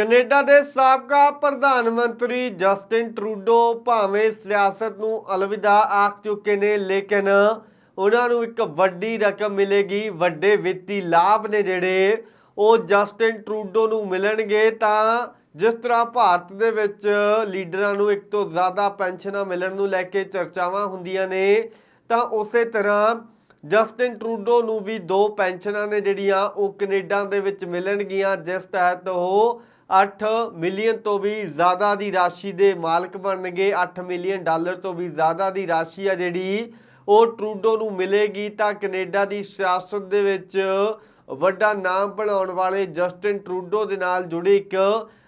Canada ਦੇ ਸਾਬਕਾ ਪ੍ਰਧਾਨ ਮੰਤਰੀ ਜਸਟਿਨ ਟਰੂਡੋ ਭਾਵੇਂ ਸਿਆਸਤ ਨੂੰ ਅਲਵਿਦਾ ਆਖ ਚੁੱਕੇ ਨੇ, ਲੇਕਿਨ ਉਹਨਾਂ ਨੂੰ ਇੱਕ ਵੱਡੀ ਰਕਮ ਮਿਲੇਗੀ, ਵੱਡੇ ਵਿੱਤੀ ਲਾਭ ਨੇ ਜਿਹੜੇ ਉਹ ਜਸਟਿਨ ਟਰੂਡੋ ਨੂੰ ਮਿਲਣਗੇ। ਤਾਂ ਜਿਸ ਤਰ੍ਹਾਂ ਭਾਰਤ ਦੇ ਵਿੱਚ ਲੀਡਰਾਂ ਨੂੰ ਇੱਕ ਤੋਂ ਜ਼ਿਆਦਾ ਪੈਨਸ਼ਨਾਂ ਮਿਲਣ ਨੂੰ ਲੈ ਕੇ ਚਰਚਾਵਾਂ ਹੁੰਦੀਆਂ ਨੇ, ਤਾਂ ਉਸੇ ਤਰ੍ਹਾਂ ਜਸਟਿਨ ਟਰੂਡੋ ਨੂੰ ਵੀ ਦੋ ਪੈਨਸ਼ਨਾਂ ਨੇ ਜਿਹੜੀਆਂ ਉਹ ਕੈਨੇਡਾ ਦੇ ਵਿੱਚ ਮਿਲਣਗੀਆਂ। ਜਿਸ ਤਹਿਤ ਉਹ 8 ਮਿਲੀਅਨ ਤੋਂ ਵੀ ਜ਼ਿਆਦਾ ਦੀ ਰਾਸ਼ੀ ਦੇ ਮਾਲਕ ਬਣਨਗੇ। 8 ਮਿਲੀਅਨ ਡਾਲਰ ਤੋਂ ਵੀ ਜ਼ਿਆਦਾ ਦੀ ਰਾਸ਼ੀ ਆ ਜਿਹੜੀ ਉਹ ਟਰੂਡੋ ਨੂੰ ਮਿਲੇਗੀ। ਤਾਂ ਕੈਨੇਡਾ ਦੀ ਸਿਆਸਤ ਦੇ ਵਿੱਚ ਵੱਡਾ ਨਾਮ ਬਣਾਉਣ ਵਾਲੇ ਜਸਟਿਨ ਟਰੂਡੋ ਦੇ ਨਾਲ ਜੁੜੀ ਇੱਕ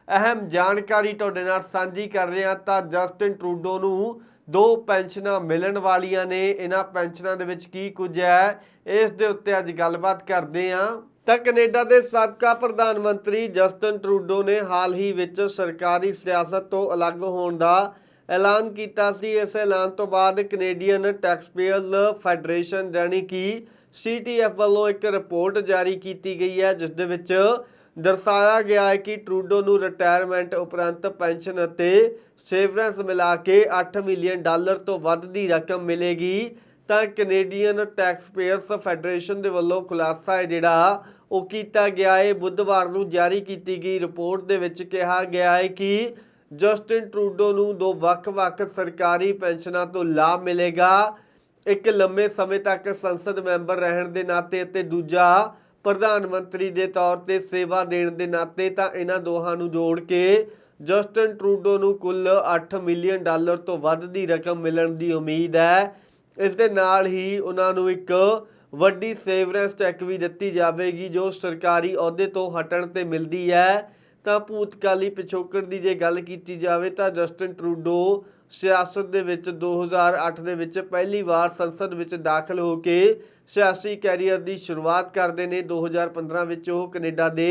ਅਹਿਮ ਜਾਣਕਾਰੀ ਤੁਹਾਡੇ ਨਾਲ ਸਾਂਝੀ ਕਰ ਰਹੇ ਹਾਂ। ਤਾਂ ਜਸਟਿਨ ਟਰੂਡੋ ਨੂੰ ਦੋ ਪੈਨਸ਼ਨਾਂ ਮਿਲਣ ਵਾਲੀਆਂ ਨੇ। ਇਹਨਾਂ ਪੈਨਸ਼ਨਾਂ ਦੇ ਵਿੱਚ ਕੀ ਕੁਝ ਹੈ, ਇਸ ਦੇ ਉੱਤੇ ਅੱਜ ਗੱਲਬਾਤ ਕਰਦੇ ਹਾਂ। ਤਾਂ ਕੈਨੇਡਾ ਦੇ ਸਾਬਕਾ ਪ੍ਰਧਾਨ ਮੰਤਰੀ ਜਸਟਨ ਟਰੂਡੋ ਨੇ ਹਾਲ ਹੀ ਵਿੱਚ ਸਰਕਾਰੀ ਸਿਆਸਤ ਤੋਂ ਅਲੱਗ ਹੋਣ ਦਾ ਐਲਾਨ ਕੀਤਾ ਸੀ। ਇਸ ਐਲਾਨ ਤੋਂ ਬਾਅਦ ਕੈਨੇਡੀਅਨ ਟੈਕਸਪੇਅਰਸ ਫੈਡਰੇਸ਼ਨ ਜਾਣੀ ਕਿ ਸੀਟੀਐਫ ਵੱਲੋਂ ਇੱਕ ਰਿਪੋਰਟ ਜਾਰੀ ਕੀਤੀ ਗਈ ਹੈ, ਜਿਸ ਦੇ ਵਿੱਚ ਦਰਸਾਇਆ ਗਿਆ ਹੈ ਕਿ ਟਰੂਡੋ ਨੂੰ ਰਿਟਾਇਰਮੈਂਟ ਉਪਰੰਤ ਪੈਨਸ਼ਨ ਅਤੇ ਸੇਵਰੈਂਸ ਮਿਲਾ ਕੇ 8 ਮਿਲੀਅਨ ਡਾਲਰ ਤੋਂ ਵੱਧ ਦੀ ਰਕਮ ਮਿਲੇਗੀ। ਤਾਂ ਕੈਨੇਡੀਅਨ ਟੈਕਸ ਪੇਅਰਸ ਫੈਡਰੇਸ਼ਨ ਦੇ ਵੱਲੋਂ ਖੁਲਾਸਾ ਹੈ ਜਿਹੜਾ ਉਹ ਕੀਤਾ ਗਿਆ ਹੈ। ਬੁੱਧਵਾਰ ਨੂੰ ਜਾਰੀ ਕੀਤੀ ਗਈ ਰਿਪੋਰਟ ਦੇ ਵਿੱਚ ਕਿਹਾ ਗਿਆ ਹੈ ਕਿ ਜਸਟਿਨ ਟਰੂਡੋ ਨੂੰ ਦੋ ਵੱਖ-ਵੱਖ ਸਰਕਾਰੀ ਪੈਨਸ਼ਨਾਂ ਤੋਂ ਲਾਭ ਮਿਲੇਗਾ। ਇੱਕ ਲੰਮੇ ਸਮੇਂ ਤੱਕ ਸੰਸਦ ਮੈਂਬਰ ਰਹਿਣ ਦੇ ਨਾਤੇ ਅਤੇ ਦੂਜਾ ਪ੍ਰਧਾਨ ਮੰਤਰੀ ਦੇ ਤੌਰ ਤੇ ਸੇਵਾ ਦੇਣ ਦੇ ਨਾਤੇ ਤਾਂ ਇਹਨਾਂ ਦੋਹਾਂ ਨੂੰ ਜੋੜ ਕੇ ਜਸਟਿਨ ਟਰੂਡੋ ਨੂੰ ਕੁੱਲ 8 ਮਿਲੀਅਨ ਡਾਲਰ ਤੋਂ ਵੱਧ ਦੀ ਰਕਮ ਮਿਲਣ ਦੀ ਉਮੀਦ ਹੈ। ਇਸ ਦੇ ਨਾਲ ਹੀ ਉਹਨਾਂ ਨੂੰ ਇੱਕ ਵੱਡੀ ਸੇਵਰੈਂਸ ਟੈਕ ਵੀ ਦਿੱਤੀ ਜਾਵੇਗੀ, ਜੋ ਸਰਕਾਰੀ ਅਹੁਦੇ ਤੋਂ ਹਟਣ ਤੇ ਮਿਲਦੀ ਹੈ। ਤਾਂ ਭੂਤਕਾਲੀ ਪਿਛੋਕੜ ਦੀ ਜੇ ਗੱਲ ਕੀਤੀ ਜਾਵੇ ਤਾਂ ਜਸਟਿਨ ਟਰੂਡੋ ਸਿਆਸਤ ਦੇ ਵਿੱਚ 2008 ਦੇ ਵਿੱਚ ਪਹਿਲੀ ਵਾਰ ਸੰਸਦ ਵਿੱਚ ਦਾਖਲ ਹੋ ਕੇ ਸਿਆਸੀ ਕੈਰੀਅਰ ਦੀ ਸ਼ੁਰੂਆਤ ਕਰਦੇ ਨੇ। 2015 ਵਿੱਚ ਉਹ ਕੈਨੇਡਾ ਦੇ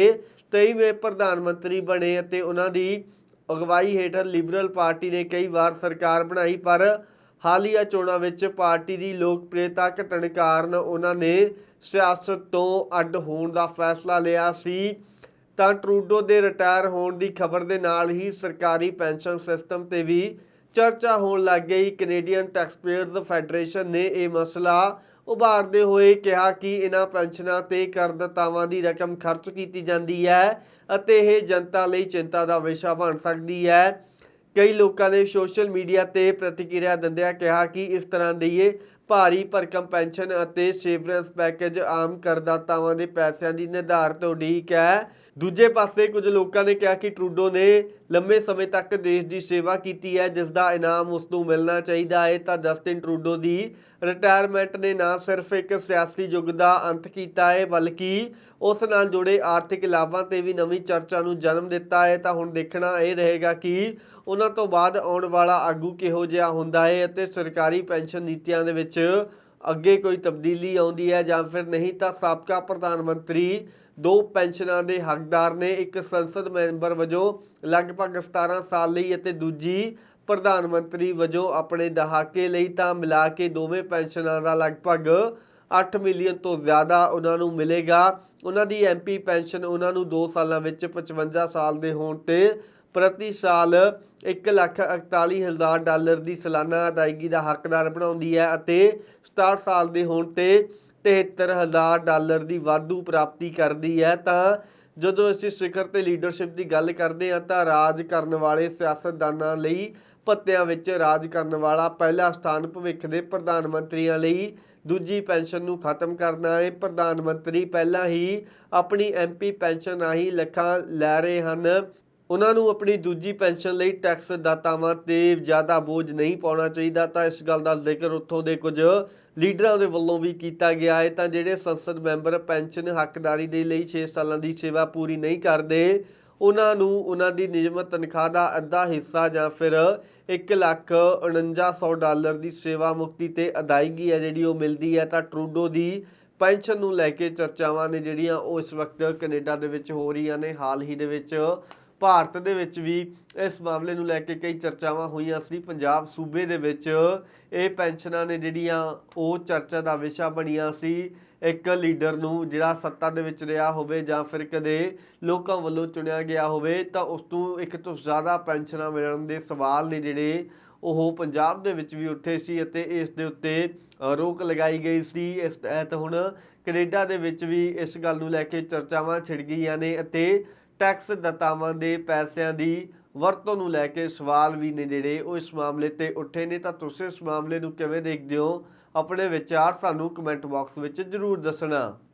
23ਵੇਂ ਪ੍ਰਧਾਨ ਮੰਤਰੀ ਬਣੇ ਅਤੇ ਉਹਨਾਂ ਦੀ ਅਗਵਾਈ ਹੇਠ ਲਿਬਰਲ ਪਾਰਟੀ ਨੇ ਕਈ ਵਾਰ ਸਰਕਾਰ ਬਣਾਈ, ਪਰ ਹਾਲੀਆ ਚੋਣਾਂ ਵਿੱਚ ਪਾਰਟੀ ਦੀ ਲੋਕਪ੍ਰਿਯਤਾ ਘਟਣ ਕਾਰਨ ਉਹਨਾਂ ਨੇ ਸਿਆਸਤ ਤੋਂ ਅੱਡ ਹੋਣ ਦਾ ਫੈਸਲਾ ਲਿਆ ਸੀ। ਤਾਂ ਟਰੂਡੋ ਦੇ ਰਿਟਾਇਰ ਹੋਣ ਦੀ ਖਬਰ ਦੇ ਨਾਲ ਹੀ ਸਰਕਾਰੀ ਪੈਨਸ਼ਨ ਸਿਸਟਮ ਤੇ ਵੀ ਚਰਚਾ ਹੋਣ ਲੱਗ ਗਈ। ਕੈਨੇਡੀਅਨ ਟੈਕਸਪੇਅਰਸ ਫੈਡਰੇਸ਼ਨ ਨੇ ਇਹ ਮਸਲਾ ਉਭਾਰਦੇ ਹੋਏ ਕਿਹਾ ਕਿ ਇਹਨਾਂ ਪੈਨਸ਼ਨਾਂ ਤੇ ਕਰਦਾਤਾਵਾਂ ਦੀ ਰਕਮ ਖਰਚ ਕੀਤੀ ਜਾਂਦੀ ਹੈ ਅਤੇ ਇਹ ਜਨਤਾ ਲਈ ਚਿੰਤਾ ਦਾ ਵਿਸ਼ਾ ਬਣ ਸਕਦੀ ਹੈ। ਕਈ ਲੋਕਾਂ ਨੇ ਸੋਸ਼ਲ ਮੀਡੀਆ ਤੇ ਪ੍ਰਤੀਕਿਰਿਆ ਦਿੰਦਿਆਂ ਕਿਹਾ ਕਿ ਇਸ ਤਰ੍ਹਾਂ ਦੀ ਇਹ ਭਾਰੀ ਭਰਕਮ ਪੈਨਸ਼ਨ ਅਤੇ ਸੇਵਰੈਂਸ ਪੈਕੇਜ ਆਮ ਕਰਦਾਤਾਵਾਂ ਦੇ ਪੈਸਿਆਂ ਦੀ ਨਿਰਧਾਰਤ ਉਡੀਕ ਹੈ। ਦੂਜੇ ਪਾਸੇ ਕੁਝ ਲੋਕਾਂ ਨੇ ਕਿਹਾ ਕਿ ਟਰੂਡੋ ਨੇ ਲੰਮੇ ਸਮੇਂ ਤੱਕ ਦੇਸ਼ ਦੀ ਸੇਵਾ ਕੀਤੀ ਹੈ, ਜਿਸ ਦਾ ਇਨਾਮ ਉਸ ਨੂੰ ਮਿਲਣਾ ਚਾਹੀਦਾ ਹੈ। ਤਾਂ ਜਸਟਿਨ ਟਰੂਡੋ ਦੀ ਰਿਟਾਇਰਮੈਂਟ ਨੇ ਨਾ ਸਿਰਫ ਇੱਕ ਸਿਆਸੀ ਯੁੱਗ ਦਾ ਅੰਤ ਕੀਤਾ ਹੈ, ਬਲਕਿ ਉਸ ਨਾਲ ਜੁੜੇ ਆਰਥਿਕ ਲਾਭਾਂ ਤੇ ਵੀ ਨਵੀਂ ਚਰਚਾ ਨੂੰ ਜਨਮ ਦਿੱਤਾ ਹੈ। ਤਾਂ ਹੁਣ ਦੇਖਣਾ ਇਹ ਰਹੇਗਾ ਕਿ ਉਹਨਾਂ ਤੋਂ ਬਾਅਦ ਆਉਣ ਵਾਲਾ ਆਗੂ ਕਿਹੋ ਜਿਹਾ ਹੁੰਦਾ ਹੈ ਅਤੇ ਸਰਕਾਰੀ ਪੈਨਸ਼ਨ ਨੀਤੀਆਂ ਦੇ ਵਿੱਚ ਅੱਗੇ ਕੋਈ ਤਬਦੀਲੀ ਆਉਂਦੀ ਹੈ ਜਾਂ ਫਿਰ ਨਹੀਂ, ਤਾਂ ਸਾਬਕਾ ਪ੍ਰਧਾਨ ਮੰਤਰੀ ਦੋ ਪੈਨਸ਼ਨਾਂ ਦੇ ਹੱਕਦਾਰ ਨੇ, ਇੱਕ ਸੰਸਦ ਮੈਂਬਰ ਵਜੋਂ ਲਗਭਗ 17 ਸਾਲ ਲਈ ਅਤੇ ਦੂਜੀ ਪ੍ਰਧਾਨ ਮੰਤਰੀ ਵਜੋਂ ਆਪਣੇ ਦਹਾਕੇ ਲਈ, ਤਾਂ ਮਿਲਾ ਕੇ ਦੋਵੇਂ ਪੈਨਸ਼ਨਾਂ ਦਾ ਲਗਭਗ 8 ਮਿਲੀਅਨ ਤੋਂ ਜ਼ਿਆਦਾ ਉਹਨਾਂ ਨੂੰ ਮਿਲੇਗਾ। ਉਹਨਾਂ ਦੀ ਐਮਪੀ ਪੈਨਸ਼ਨ ਉਹਨਾਂ ਨੂੰ 2 ਸਾਲਾਂ ਵਿੱਚ 55 ਸਾਲ ਦੇ ਹੋਣ ਤੇ ਪ੍ਰਤੀ ਸਾਲ 141000 ਡਾਲਰ ਦੀ ਸਾਲਾਨਾ ਅਦਾਇਗੀ ਦਾ ਹੱਕਦਾਰ ਬਣਾਉਂਦੀ ਹੈ ਅਤੇ 67 ਸਾਲ ਦੇ ਹੋਣ ਤੇ 73000 ਡਾਲਰ ਦੀ ਵਾਧੂ ਪ੍ਰਾਪਤੀ ਕਰਦੀ ਹੈ। ਤਾਂ ਜਦੋਂ ਅਸੀਂ ਸਿਖਰ ਤੇ ਲੀਡਰਸ਼ਿਪ ਦੀ ਗੱਲ ਕਰਦੇ ਹਾਂ, ਤਾਂ ਰਾਜ ਕਰਨ ਵਾਲੇ ਸਿਆਸਤਦਾਨਾਂ ਲਈ ਭੱਤਿਆਂ ਵਿੱਚ ਰਾਜ ਕਰਨ ਵਾਲਾ ਪਹਿਲਾ ਸਥਾਨ ਭਵਿੱਖ ਦੇ ਪ੍ਰਧਾਨ ਮੰਤਰੀਆਂ ਲਈ, ਦੂਜੀ ਪੈਨਸ਼ਨ ਨੂੰ ਖਤਮ ਕਰਨਾ ਹੈ ਪ੍ਰਧਾਨ ਮੰਤਰੀ ਪਹਿਲਾਂ ਹੀ ਆਪਣੀ ਐਮਪੀ ਪੈਨਸ਼ਨ ਰਾਹੀਂ ਲੱਖਾਂ ਲੈ ਰਹੇ ਹਨ। ਉਹਨਾਂ ਨੂੰ ਆਪਣੀ ਦੂਜੀ ਪੈਨਸ਼ਨ ਲਈ ਟੈਕਸ ਦਾਤਾਵਾਂ ਤੇ ਜ਼ਿਆਦਾ ਬੋਝ ਨਹੀਂ ਪਾਉਣਾ ਚਾਹੀਦਾ। ਤਾਂ ਇਸ ਗੱਲ ਦਾ ਜ਼ਿਕਰ ਉੱਥੋਂ ਦੇ ਕੁਝ ਲੀਡਰਾਂ ਦੇ ਵੱਲੋਂ ਵੀ ਕੀਤਾ ਗਿਆ ਹੈ। ਤਾਂ ਜਿਹੜੇ ਸੰਸਦ ਮੈਂਬਰ ਪੈਨਸ਼ਨ ਹੱਕਦਾਰੀ ਦੇ ਲਈ 6 ਸਾਲਾਂ ਦੀ ਸੇਵਾ ਪੂਰੀ ਨਹੀਂ ਕਰਦੇ, ਉਹਨਾਂ ਨੂੰ ਉਹਨਾਂ ਦੀ ਨਿਯਮਤ ਤਨਖਾਹ ਦਾ ਅੱਧਾ ਹਿੱਸਾ ਜਾਂ ਫਿਰ 1 ਲੱਖ 4900 ਡਾਲਰ ਦੀ ਸੇਵਾ ਮੁਕਤੀ ਤੇ ਅਦਾਇਗੀ ਹੈ ਜਿਹੜੀ ਉਹ ਮਿਲਦੀ ਹੈ। ਤਾਂ ਟਰੂਡੋ ਦੀ ਪੈਨਸ਼ਨ ਨੂੰ ਲੈ ਕੇ ਚਰਚਾਵਾਂ ਨੇ ਜਿਹੜੀਆਂ ਉਹ ਇਸ ਵਕਤ ਕੈਨੇਡਾ ਦੇ ਵਿੱਚ ਹੋ ਰਹੀਆਂ ਨੇ। ਹਾਲ ਹੀ ਦੇ ਵਿੱਚ ਭਾਰਤ ਦੇ ਵਿੱਚ ਵੀ ਇਸ ਮਾਮਲੇ ਨੂੰ ਲੈ ਕੇ ਕਈ ਚਰਚਾਵਾਂ ਹੋਈਆਂ ਸੀ। ਪੰਜਾਬ ਸੂਬੇ ਦੇ ਵਿੱਚ ਇਹ ਪੈਨਸ਼ਨਾਂ ਨੇ ਜਿਹੜੀਆਂ ਉਹ ਚਰਚਾ ਦਾ ਵਿਸ਼ਾ ਬਣੀਆਂ ਸੀ। ਇੱਕ ਲੀਡਰ ਨੂੰ ਜਿਹੜਾ ਸੱਤਾ ਦੇ ਵਿੱਚ ਰਿਹਾ ਹੋਵੇ ਜਾਂ ਫਿਰ ਕਦੇ ਲੋਕਾਂ ਵੱਲੋਂ ਚੁਣਿਆ ਗਿਆ ਹੋਵੇ ਤਾਂ ਉਸ ਤੋਂ ਇੱਕ ਤੋਂ ਜ਼ਿਆਦਾ ਪੈਨਸ਼ਨਾਂ ਮਿਲਣ ਦੇ ਸਵਾਲ ਨੇ ਜਿਹੜੇ ਉਹ ਪੰਜਾਬ ਦੇ ਵਿੱਚ ਵੀ ਉੱਠੇ ਸੀ ਅਤੇ ਇਸ ਦੇ ਉੱਤੇ ਰੋਕ ਲਗਾਈ ਗਈ ਸੀ। ਇਸ ਤਹਿਤ ਹੁਣ ਕੈਨੇਡਾ ਦੇ ਵਿੱਚ ਵੀ ਇਸ ਗੱਲ ਨੂੰ ਲੈ ਕੇ ਚਰਚਾਵਾਂ ਛਿੜ ਗਈਆਂ ਨੇ ਅਤੇ ਟੈਕਸ ਦਤਾਵਾਂ ਦੇ ਪੈਸਿਆਂ ਦੀ ਵਰਤੋਂ ਨੂੰ ਲੈ ਕੇ ਸਵਾਲ ਵੀ ਨੇ ਜਿਹੜੇ, ਉਹ ਇਸ ਮਾਮਲੇ ਤੇ ਉੱਠੇ ਨੇ। ਤਾਂ ਤੁਸੀਂ ਇਸ ਮਾਮਲੇ ਨੂੰ ਕਿਵੇਂ ਦੇਖਦੇ ਹੋ? ਆਪਣੇ ਵਿਚਾਰ ਸਾਨੂੰ ਕਮੈਂਟ ਬਾਕਸ ਵਿੱਚ ਜਰੂਰ ਦੱਸਣਾ।